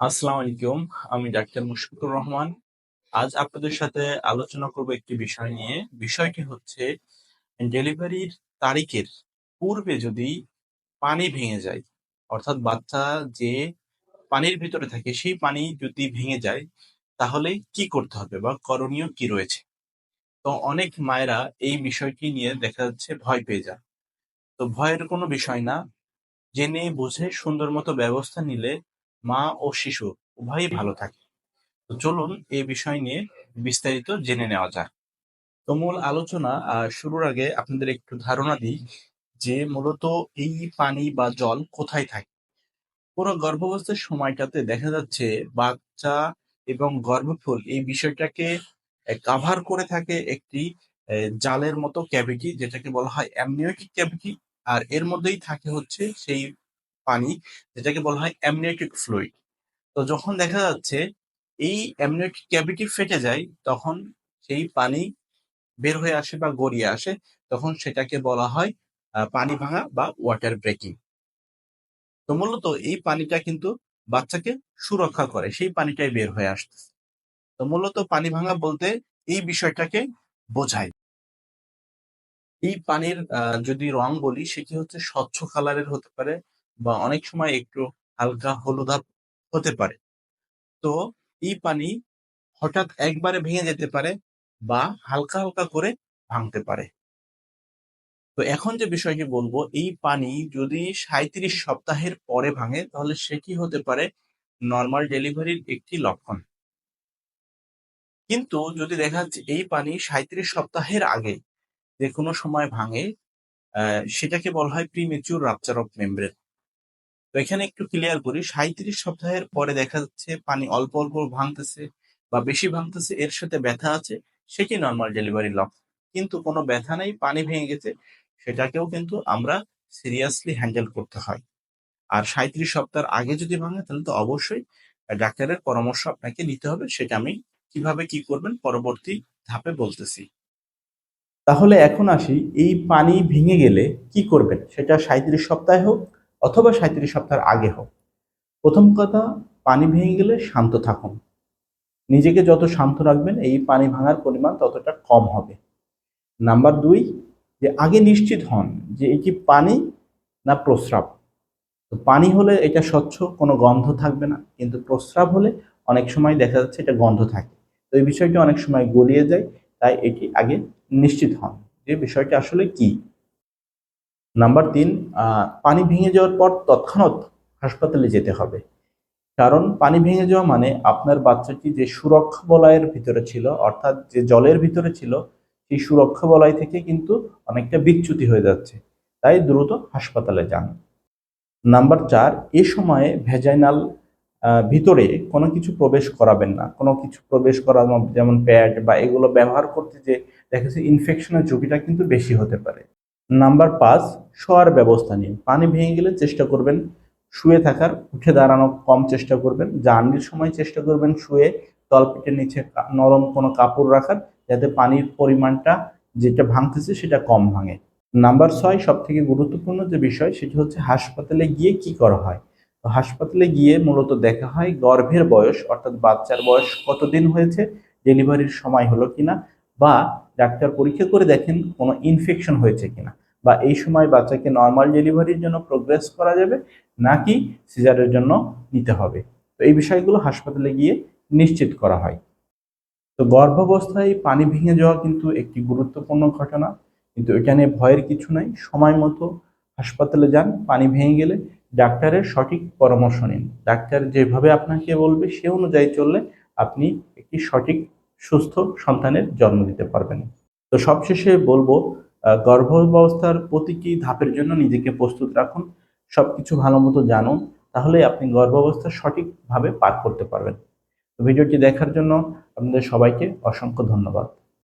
আসসালামু আলাইকুম, আমি ডাক্তার মুশফিকুর রহমান। আজ আপনাদের সাথে আলোচনা করব একটি বিষয় নিয়ে। বিষয়টি হচ্ছে, ডেলিভারির তারিখের পূর্বে যদি পানি ভেঙে যায়, অর্থাৎ বাচ্চা যে পানির ভিতরে থাকে, সেই পানি যদি ভেঙে যায়, তাহলে কি করতে হবে বা করণীয় কি রয়েছে? তো অনেক মায়েরা এই বিষয়টি নিয়ে দেখা যাচ্ছে ভয় পেয়ে যায় তো ভয়ের কোনো বিষয় না। জেনে, বুঝে, সুন্দর মতো ব্যবস্থা নিলে মা ও শিশু উভয়ই ভালো থাকে। তো চলুন এই বিষয় নিয়ে বিস্তারিত জেনে নেওয়া যাক। তো মূল আলোচনা শুরুর আগে আপনাদের একটু ধারণা দিই যে মূলত এই পানি বা জল কোথায় থাকে। পুরো গর্ভাবস্থার সময়টাতে দেখা যাচ্ছে বাচ্চা এবং গর্ভফুল এই বিষয়টাকে কাভার করে থাকে একটি জালের মতো ক্যাভিটি যেটাকে বলা হয় অ্যামনিওটিক ক্যাভিটি আর এর মধ্যেই থাকে হচ্ছে সেই পানি, যেটাকে বলা হয় অ্যামনিওটিক ফ্লুইড তো যখন দেখা যাচ্ছে, এই অ্যামনিওটিক ক্যাভিটি ফেটে যায়, তখন সেই পানি বের হয়ে আসে বা গড়িয়ে আসে, তখন সেটাকে বলা হয় পানি ভাঙা বা ওয়াটার ব্রেকিং তো মূলত এই পানিটা কিন্তু বাচ্চাকে সুরক্ষা করে, সেই পানিটাই বের হয়ে আসতেছে। তো মূলত পানি ভাঙা বলতে এই বিষয়টাকে বোঝায়। এই পানির যদি রং বলি সেটি হচ্ছে, স্বচ্ছ কালারের হতে পারে বা অনেক সময় একটু হালকা হলুদাভ হতে পারে। তো এই পানি হঠাৎ একবারে ভেঙে যেতে পারে বা হালকা হালকা করে ভাঙতে পারে। তো এখন যে বিষয়টি বলব, এই পানি যদি সাঁইত্রিশ সপ্তাহের পরে ভাঙে, তাহলে সে কি হতে পারে? নর্মাল ডেলিভারির একটি লক্ষণ। কিন্তু যদি দেখা যাচ্ছে এই পানি সাঁইত্রিশ সপ্তাহের আগে যে কোনো সময় ভাঙে সেটাকে বলা হয় প্রিমেচুর রাপচার অফ মেমব্রেন তো এখানে একটু ক্লিয়ার করি। সাঁইত্রিশ সপ্তাহের পরে দেখা যাচ্ছে পানি অল্প অল্প ভাঙতেছে বা বেশি ভাঙতেছে, এর সাথে ব্যথা আছে, সেটি নর্মাল ডেলিভারি লক্ষণ কিন্তু কোনো ব্যথা নেই, পানি ভেঙে গেছে, সেটাকেও কিন্তু আমরা সিরিয়াসলি হ্যান্ডেল করতে হয়। আর সাঁইত্রিশ সপ্তাহের আগে যদি ভাঙে, তাহলে তো অবশ্যই ডাক্তারের পরামর্শ আপনাকে নিতে হবে, সেটা আমি কীভাবে কি করবেন পরবর্তী ধাপে বলতেছি। তাহলে এখন আসি, এই পানি ভেঙে গেলে কি করবেন? সেটা সাঁইত্রিশ সপ্তাহে হোক অথবা সাঁইত্রিশ সপ্তাহের আগে হোক। প্রথম কথা, পানি ভেঙে গেলে শান্ত থাকুন। নিজেকে যত শান্ত রাখবেন, এই পানি ভাঙার পরিমাণ ততটা কম হবে। নাম্বার দুই, যে আগে নিশ্চিত হন যে এটি পানি না প্রস্রাব। তো পানি হলে এটা স্বচ্ছ, কোনো গন্ধ থাকবে না। কিন্তু প্রস্রাব হলে অনেক সময় দেখা যাচ্ছে এটা গন্ধ থাকে। তো এই বিষয়টি অনেক সময় গলিয়ে যায়, তাই এটি আগে নিশ্চিত হন। যে বিষয়টি আসলে কি? নাম্বার তিন পানি ভেঙে যাওয়ার পর তৎক্ষণাৎ হাসপাতালে যেতে হবে। কারণ পানি ভেঙে যাওয়া মানে আপনার বাচ্চাটি যে সুরক্ষা বলয়ের ভিতরে ছিল, অর্থাৎ যে জলের ভিতরে ছিল, সেই সুরক্ষা বলয় থেকে কিন্তু অনেকটা বিচ্যুতি হয়ে যাচ্ছে। তাই দ্রুত হাসপাতালে যান। নাম্বার চার, এ সময়ে ভেজাইনাল ভিতরে কোনো কিছু প্রবেশ করাবেন না। কোনো কিছু প্রবেশ করানো যেমন প্যাড বা এগুলো ব্যবহার করতে যে দেখা যাচ্ছে ইনফেকশনের ঝুঁকিটা কিন্তু বেশি হতে পারে। নাম্বার পাঁচ, শোয়ার ব্যবস্থা নিন। পানি ভেঙে গেলে চেষ্টা করবেন শুয়ে থাকার, উঠে দাঁড়ানো কম চেষ্টা করবেন। জার্নির সময় চেষ্টা করবেন শুয়ে তলপেটের নিচে নরম কোনো কাপড় রাখার যাতে পানির পরিমাণটা যেটা ভাঙতেছে সেটা কম ভাঙে। নাম্বার ছয় সব থেকে গুরুত্বপূর্ণ যে বিষয় সেটি হচ্ছে হাসপাতালে গিয়ে কি করা হয়। তো হাসপাতালে গিয়ে মূলত দেখা হয় গর্ভের বয়স, অর্থাৎ বাচ্চার বয়স কতদিন হয়েছে, ডেলিভারির সময় হলো কিনা, বা ডাক্তার পরীক্ষা করে দেখেন কোনো ইনফেকশন হয়েছে কিনা বা এই সময় বাচ্চাকে নর্মাল ডেলিভারির জন্য প্রোগ্রেস করা যাবে নাকি সিজারের জন্য নিতে হবে। তো এই বিষয়গুলো হাসপাতালে গিয়ে নিশ্চিত করা হয়। তো গর্ভাবস্থায় পানি ভেঙে যাওয়া কিন্তু একটি গুরুত্বপূর্ণ ঘটনা। কিন্তু এখানে ভয়ের কিছু নাই, সময় মতো হাসপাতালে যান, পানি ভেঙে গেলে ডাক্তারের সঠিক পরামর্শ নিন। ডাক্তার যেভাবে আপনাকে বলবে সে অনুযায়ী চললে আপনি একটি সঠিক সুস্থ সন্তানের জন্ম দিতে পারবেন। তো সবশেষে বলব গর্ভাবস্থার প্রতিটি ধাপের জন্য নিজেকে প্রস্তুত রাখুন সব কিছু ভালো মতো জানুন তাহলে আপনি গর্ভাবস্থা সঠিকভাবে পার করতে পারবেন। ভিডিওটি দেখার জন্য আপনাদের সবাইকে অসংখ্য ধন্যবাদ।